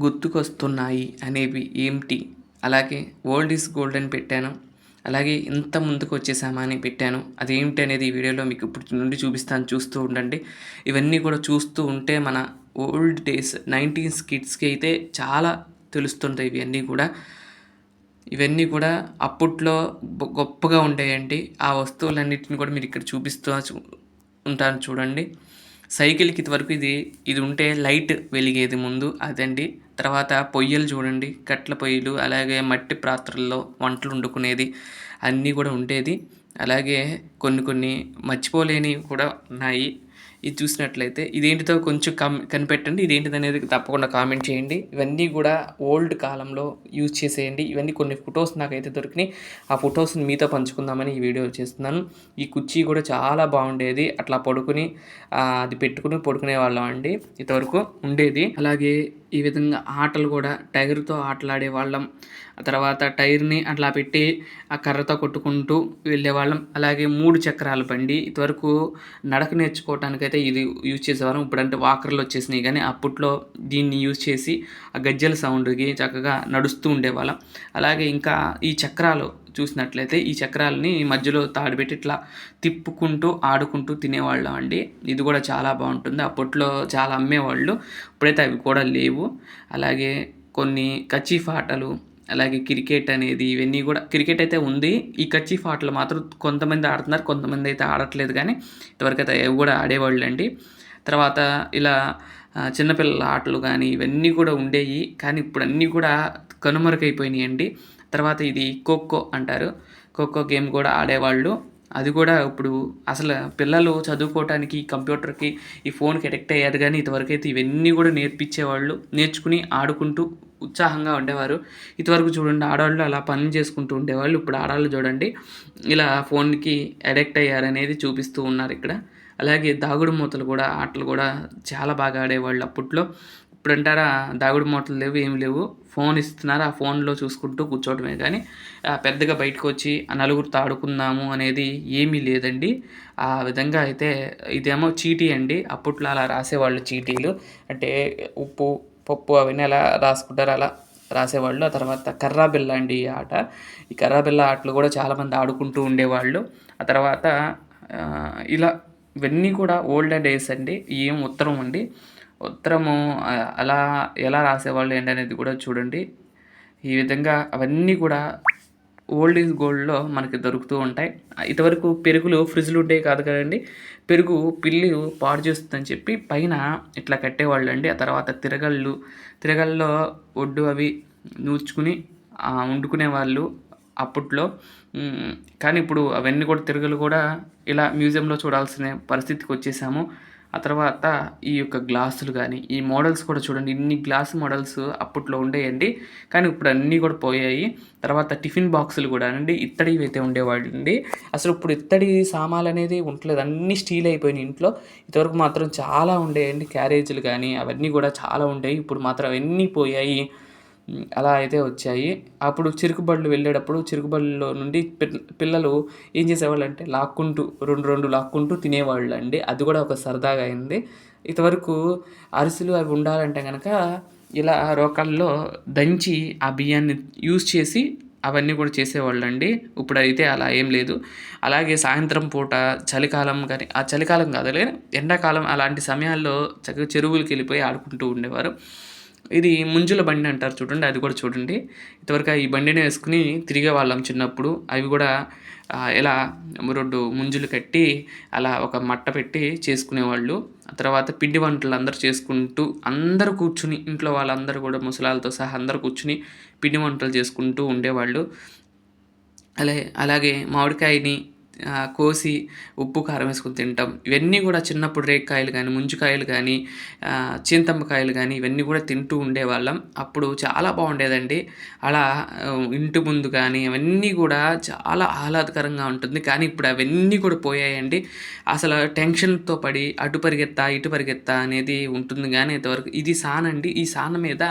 గుర్తుకొస్తున్నాయి అనేవి ఏమిటి? అలాగే ఓల్డ్ ఈజ్ గోల్డ్ అని పెట్టాను. అలాగే ఇంత ముందుకు వచ్చేసామా అని పెట్టాను. అదేమిటి అనేది ఈ వీడియోలో మీకు ఇప్పుడు నుండి చూపిస్తాను చూస్తూ ఉండండి. ఇవన్నీ కూడా చూస్తూ ఉంటే మన ఓల్డ్ డేస్ నైంటీన్స్ కిడ్స్కి అయితే చాలా తెలుస్తుంటాయి ఇవన్నీ కూడా. ఇవన్నీ కూడా అప్పట్లో గొప్పగా ఉండేయండి. ఆ వస్తువులన్నిటిని కూడా మీరు ఇక్కడ చూపిస్తూ చూ- ఉంటాను చూడండి. సైకిల్కి ఇదివరకు ఇది ఇది ఉంటే లైట్ వెలిగేది ముందు అదండి. తర్వాత పొయ్యలు చూడండి కట్ల పొయ్యిలు అలాగే మట్టి పాత్రల్లో వంటలు వండుకునేది అన్నీ కూడా ఉండేది. అలాగే కొన్ని కొన్ని మర్చిపోలేనివి కూడా ఉన్నాయి. ఇది చూసినట్లయితే ఇదేంటితో కొంచెం కమ్ కనిపెట్టండి. ఇదేంటిది అనేది తప్పకుండా కామెంట్ చేయండి. ఇవన్నీ కూడా ఓల్డ్ కాలంలో యూజ్ చేసేయండి. ఇవన్నీ కొన్ని ఫొటోస్ నాకైతే దొరికినాయి. ఆ ఫొటోస్ని మీతో పంచుకుందామని ఈ వీడియో చేస్తున్నాను. ఈ కుర్చీ కూడా చాలా బాగుండేది. అట్లా పడుకుని అది పెట్టుకుని పడుకునే వాళ్ళం అండి. ఇంతవరకు ఉండేది. అలాగే ఈ విధంగా ఆటలు కూడా టైర్తో ఆటలాడే వాళ్ళం. ఆ తర్వాత టైర్ని అట్లా పెట్టి ఆ కర్రతో కొట్టుకుంటూ వెళ్ళేవాళ్ళం అలాగే మూడు చక్రాల బండి. ఇంతవరకు నడక నేర్చుకోవటానికైతే ఇది యూజ్ చేసేవాళ్ళం. ఇప్పుడంటే వాకర్లు వచ్చేసినాయి కానీ అప్పట్లో దీన్ని యూజ్ చేసి ఆ గజ్జల సౌండ్కి చక్కగా నడుస్తూ ఉండేవాళ్ళం. అలాగే ఇంకా ఈ చక్రాలు చూసినట్లయితే ఈ చక్రాలని మధ్యలో తాడుపెట్టి ఇట్లా తిప్పుకుంటూ ఆడుకుంటూ తినేవాళ్ళం అండి. ఇది కూడా చాలా బాగుంటుంది. అప్పట్లో చాలా అమ్మేవాళ్ళు. ఇప్పుడైతే అవి కూడా లేవు. అలాగే కొన్ని కచీఫ్ ఆటలు అలాగే క్రికెట్ అనేది ఇవన్నీ కూడా క్రికెట్ అయితే ఉంది. ఈ కచీఫ్ ఆటలు మాత్రం కొంతమంది ఆడుతున్నారు కొంతమంది అయితే ఆడట్లేదు కానీ ఇంతవరకైతే అవి కూడా ఆడేవాళ్ళు అండి తర్వాత ఇలా చిన్నపిల్లల ఆటలు కానీ ఇవన్నీ కూడా ఉండేవి కానీ ఇప్పుడు అన్నీ కూడా కనుమరుగైపోయినాయి అండి తర్వాత ఇది ఖోఖో అంటారు. ఖోఖో గేమ్ కూడా ఆడేవాళ్ళు. అది కూడా ఇప్పుడు అసలు పిల్లలు చదువుకోవటానికి కంప్యూటర్కి ఈ ఫోన్కి అడిక్ట్ అయ్యారు కానీ ఇంతవరకు అయితే ఇవన్నీ కూడా నేర్పించేవాళ్ళు. నేర్చుకుని ఆడుకుంటూ ఉత్సాహంగా ఉండేవారు. ఇంతవరకు చూడండి ఆడవాళ్ళు అలా పనులు చేసుకుంటూ ఉండేవాళ్ళు. ఇప్పుడు ఆడవాళ్ళు చూడండి ఇలా ఫోన్కి అడిక్ట్ అయ్యారనేది చూపిస్తూ ఉన్నారు ఇక్కడ. అలాగే దాగుడు మూతలు కూడా ఆటలు కూడా చాలా బాగా ఆడేవాళ్ళు అప్పట్లో. ఇప్పుడు అంటారా దాగుడు మూటలు లేవు ఏమి లేవు. ఫోన్ ఇస్తున్నారు? ఆ ఫోన్లో చూసుకుంటూ కూర్చోవడమే కానీ పెద్దగా బయటకు వచ్చి నలుగురితో ఆడుకుందాము అనేది ఏమీ లేదండి. ఆ విధంగా అయితే ఇదేమో చీటీ అండి. అప్పట్లో అలా రాసేవాళ్ళు చీటీలు. అంటే ఉప్పు పప్పు అవన్నీ అలా రాసుకుంటారు అలా రాసేవాళ్ళు. ఆ తర్వాత కర్రా బిల్ల అండి ఈ ఆట. ఈ కర్రా బిల్ల ఆటలు కూడా చాలామంది ఆడుకుంటూ ఉండేవాళ్ళు. ఆ తర్వాత ఇలా ఇవన్నీ కూడా ఓల్డ్ డేస్ అండి. ఏం ఉత్తరం అండి. ఉత్తరము అలా ఎలా రాసేవాళ్ళు ఏంటి అనేది కూడా చూడండి. ఈ విధంగా అవన్నీ కూడా ఓల్డ్ ఈజ్ గోల్డ్లో మనకి దొరుకుతూ ఉంటాయి. ఇంతవరకు పెరుగులు ఫ్రిడ్జ్లు ఉండేవి కాదు కదండి. పెరుగు పిల్లి పాడు చేస్తుందని చెప్పి పైన ఇట్లా కట్టేవాళ్ళు అండి ఆ తర్వాత తిరగళ్ళు తిరగల్లో ఒడ్డు అవి నూర్చుకుని వండుకునే వాళ్ళు అప్పట్లో. కానీ ఇప్పుడు అవన్నీ కూడా తిరగలు కూడా ఇలా మ్యూజియంలో చూడాల్సిన పరిస్థితికి వచ్చేసాము. ఆ తర్వాత ఈ యొక్క గ్లాసులు కానీ ఈ మోడల్స్ కూడా చూడండి. ఇన్ని గ్లాస్ మోడల్స్ అప్పట్లో ఉండేయండి. కానీ ఇప్పుడు అన్నీ కూడా పోయాయి. తర్వాత టిఫిన్ బాక్సులు కూడా అండి. ఇత్తడివి అయితే ఉండేవాడి అండి అసలు ఇప్పుడు ఇత్తడి సామాన్లు అనేది ఉండలేదు అన్నీ స్టీల్ అయిపోయినాయి ఇంట్లో. ఇంతవరకు మాత్రం చాలా ఉండేయండి. క్యారేజీలు కానీ అవన్నీ కూడా చాలా ఉండేవి. ఇప్పుడు మాత్రం అవన్నీ పోయాయి. అలా అయితే వచ్చాయి. అప్పుడు చిరుకుబళ్ళు వెళ్ళేటప్పుడు చిరుకుబళ్ళలో నుండి పిల్- పిల్లలు ఏం చేసేవాళ్ళు అంటే లాక్కుంటూ రెండు రెండు లాక్కుంటూ తినేవాళ్ళు అండి అది కూడా ఒక సరదాగా అయింది. ఇంతవరకు అరిసెలు అవి ఉండాలంటే కనుక ఇలా రోకల్లో దంచి ఆ బియ్యాన్ని యూజ్ చేసి అవన్నీ కూడా చేసేవాళ్ళు అండి ఇప్పుడు అయితే అలా ఏం లేదు. అలాగే సాయంత్రం పూట చలికాలం కానీ ఆ చలికాలం కాదులే ఎండాకాలం అలాంటి సమయాల్లో చక్కగా చెరువులకి వెళ్ళిపోయి ఆడుకుంటూ ఉండేవారు. ఇది ముంజుల బండి అంటారు చూడండి అది కూడా చూడండి. ఇంతవరకు ఈ బండిని వేసుకుని తిరిగే వాళ్ళం చిన్నప్పుడు. అవి కూడా ఇలా ఎలా రెండు ముంజులు కట్టి అలా ఒక మట్ట పెట్టి చేసుకునేవాళ్ళు. ఆ తర్వాత పిండి వంటలు అందరూ చేసుకుంటూ అందరూ కూర్చుని ఇంట్లో వాళ్ళందరూ కూడా ముసలాలతో సహా అందరూ కూర్చుని పిండి వంటలు చేసుకుంటూ ఉండేవాళ్ళు. అలాగే అలాగే మామిడికాయని కోసి ఉప్పు కారం వేసుకుని తింటాం. ఇవన్నీ కూడా చిన్నప్పుడు రేక్కాయలు కానీ ముంచుకాయలు కానీ చింతమ్మకాయలు కానీ ఇవన్నీ కూడా తింటూ ఉండేవాళ్ళం. అప్పుడు చాలా బాగుండేదండి. అలా ఇంటి ముందు కానీ అవన్నీ కూడా చాలా ఆహ్లాదకరంగా ఉంటుంది. కానీ ఇప్పుడు అవన్నీ కూడా పోయాయండి. అసలు టెన్షన్తో పడి అటు పరిగెత్తా ఇటు పరిగెత్తా అనేది ఉంటుంది. కానీ ఇంతవరకు ఇది సానండి ఈ సాన మీద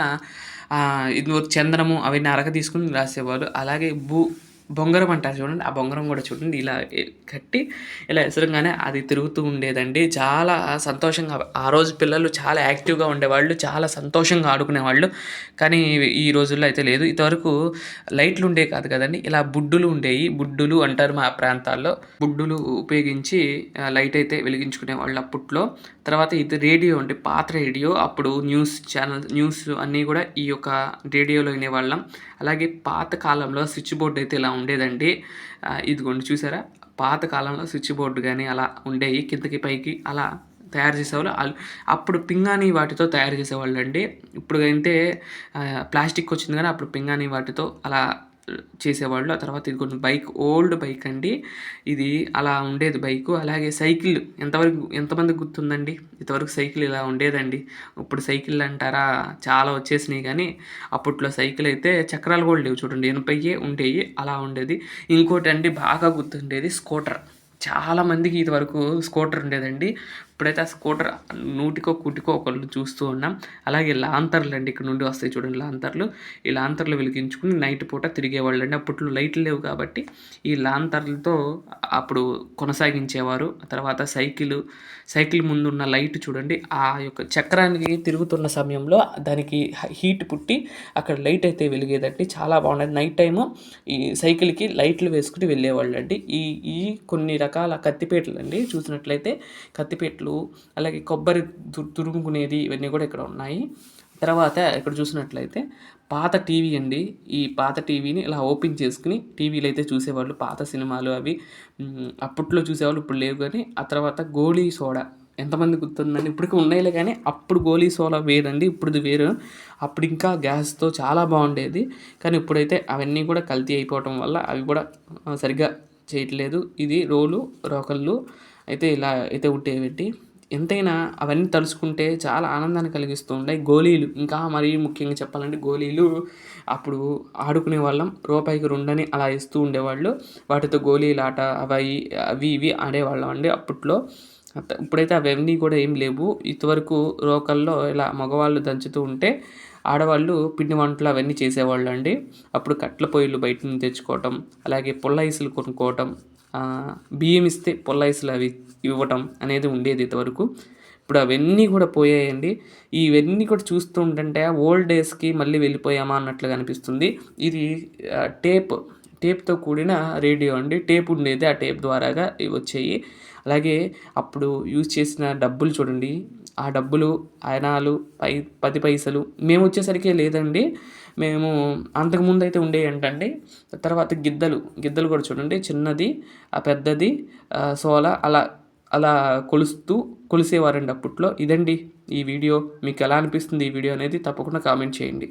ఇది చంద్రము అవన్నీ అరక తీసుకుని రాసేవాళ్ళు. అలాగే భూ బొంగరం అంటారు చూడండి. ఆ బొంగరం కూడా చూడండి. ఇలా కట్టి ఇలా ఎసరంగానే అది తిరుగుతూ ఉండేదండి. చాలా సంతోషంగా ఆ రోజు పిల్లలు చాలా యాక్టివ్గా ఉండేవాళ్ళు. చాలా సంతోషంగా ఆడుకునేవాళ్ళు. కానీ ఈ రోజుల్లో అయితే లేదు. ఇంతవరకు లైట్లు ఉండే కాదు కదండి. ఇలా బుడ్డులు ఉండేవి. బుడ్డులు అంటారు మా ప్రాంతాల్లో. బుడ్డులు ఉపయోగించి లైట్ అయితే వెలిగించుకునే వాళ్ళు అప్పట్లో. తర్వాత ఇది రేడియో అంటే పాత రేడియో. అప్పుడు న్యూస్ ఛానల్ న్యూస్ అన్నీ కూడా ఈ యొక్క రేడియోలో వినేవాళ్ళం. అలాగే పాత కాలంలో స్విచ్ బోర్డు అయితే ఇలా ఉండేదండి. ఇదిగోండి చూసారా? పాత కాలంలో స్విచ్ బోర్డు కానీ అలా ఉండేవి కిందకి పైకి అలా తయారు చేసేవాళ్ళు. అప్పుడు పింగాణి వాటితో తయారు చేసేవాళ్ళు అండి ఇప్పుడు అయితే ప్లాస్టిక్ వచ్చింది కానీ అప్పుడు పింగాణి వాటితో అలా చేసేవాళ్ళు. ఆ తర్వాత ఇది కొంచెం బైక్ ఓల్డ్ బైక్ అండి. ఇది అలా ఉండేది బైక్. అలాగే సైకిల్ ఎంతవరకు ఎంతమందికి గుర్తుందండి? ఇంతవరకు సైకిల్ ఇలా ఉండేదండి. ఇప్పుడు సైకిల్ అంటారా? చాలా వచ్చేసినాయి కానీ అప్పట్లో సైకిల్ అయితే చక్రాలు కూడా లేవు చూడండి. ఎనభైయే ఉండేవి అలా ఉండేది. ఇంకోటి అండి బాగా గుర్తుండేది స్కూటర్. చాలామందికి ఇది వరకు స్కూటర్ ఉండేదండి. ఇప్పుడైతే ఆ స్కూటర్ నూటికో కుటికో ఒకళ్ళు చూస్తూ ఉన్నాం. అలాగే లాంతర్లు అండి ఇక్కడ నుండి వస్తాయి చూడండి లాంతర్లు. ఈ లాంతర్లు వెలిగించుకుని నైట్ పూట తిరిగేవాళ్ళు అండి అప్పట్లో లైట్లు లేవు కాబట్టి ఈ లాంతర్లతో అప్పుడు కొనసాగించేవారు. తర్వాత సైకిల్ సైకిల్ ముందున్న లైట్ చూడండి ఆ యొక్క చక్రానికి తిరుగుతున్న సమయంలో దానికి హీట్ పుట్టి అక్కడ లైట్ అయితే వెలిగేదండి. చాలా బాగుండేది. నైట్ టైము ఈ సైకిల్కి లైట్లు వేసుకుని వెళ్ళేవాళ్ళు అండి ఈ ఈ కొన్ని రకాల కత్తిపేటలు అండి చూసినట్లయితే కత్తిపేటలు అలాగే కొబ్బరి తురుముకునేది ఇవన్నీ కూడా ఇక్కడ ఉన్నాయి. తర్వాత ఇక్కడ చూసినట్లయితే పాత టీవీ అండి. ఈ పాత టీవీని ఇలా ఓపెన్ చేసుకుని టీవీలు అయితే చూసేవాళ్ళు పాత సినిమాలు అవి అప్పట్లో చూసేవాళ్ళు ఇప్పుడు లేవు కానీ ఆ తర్వాత గోళీ సోడా ఎంతమంది గుర్తుందండి? ఇప్పటికీ ఉన్నాయిలే కానీ అప్పుడు గోళీ సోడా వేరండి ఇప్పుడుది వేరు. అప్పుడు ఇంకా గ్యాస్తో చాలా బాగుండేది. కానీ ఇప్పుడైతే అవన్నీ కూడా కల్తీ అయిపోవటం వల్ల అవి కూడా సరిగ్గా చేయట్లేదు. ఇది రోలు రోకళ్ళు అయితే ఇలా అయితే ఉండేవి ఎంతైనా అవన్నీ తలుచుకుంటే చాలా ఆనందాన్ని కలిగిస్తూ ఉండే గోళీలు ఇంకా మరీ ముఖ్యంగా చెప్పాలంటే గోళీలు అప్పుడు ఆడుకునే వాళ్ళం. రూపాయికి రెండని అలా ఇస్తూ ఉండేవాళ్ళు. వాటితో గోళీలు ఆట అవి అవి ఇవి ఆడేవాళ్ళం అండి అప్పట్లో. ఇప్పుడైతే అవన్నీ కూడా ఏం లేవు. ఇంతవరకు రోకల్లో ఇలా మగవాళ్ళు దంచుతూ ఉంటే ఆడవాళ్ళు పిండి వంటలు అవన్నీ చేసేవాళ్ళు అండి. అప్పుడు కట్ల పొయ్యిలు బయట నుంచి తెచ్చుకోవటం అలాగే పుల్ల ఐసులు కొనుక్కోవటం బియ్యం ఇస్తే పొల్లైసులు అవి ఇవ్వటం అనేది ఉండేది ఇంతవరకు. ఇప్పుడు అవన్నీ కూడా పోయాయండి. ఇవన్నీ కూడా చూస్తూ ఉంటుంటే ఓల్డ్ డేస్కి మళ్ళీ వెళ్ళిపోయామా అన్నట్లుగా అనిపిస్తుంది. ఇది టేప్. టేప్తో కూడిన రేడియో అండి. టేప్ ఉండేది ఆ టేప్ ద్వారాగా ఇవి వచ్చాయి. అలాగే అప్పుడు యూజ్ చేసిన డబ్బులు చూడండి. ఆ డబ్బులు ఆయనాలు పై పది పైసలు మేము వచ్చేసరికి లేదండి. మేము అంతకుముందు అయితే ఉండేవి ఏంటండి? తర్వాత గిద్దలు గిద్దలు కూడా చూడండి. చిన్నది ఆ పెద్దది సోలా సోల అలా అలా కొలుస్తూ కొలిసేవారండి అప్పట్లో. ఇదండి ఈ వీడియో. మీకు ఎలా అనిపిస్తుంది ఈ వీడియో అనేది తప్పకుండా కామెంట్ చేయండి.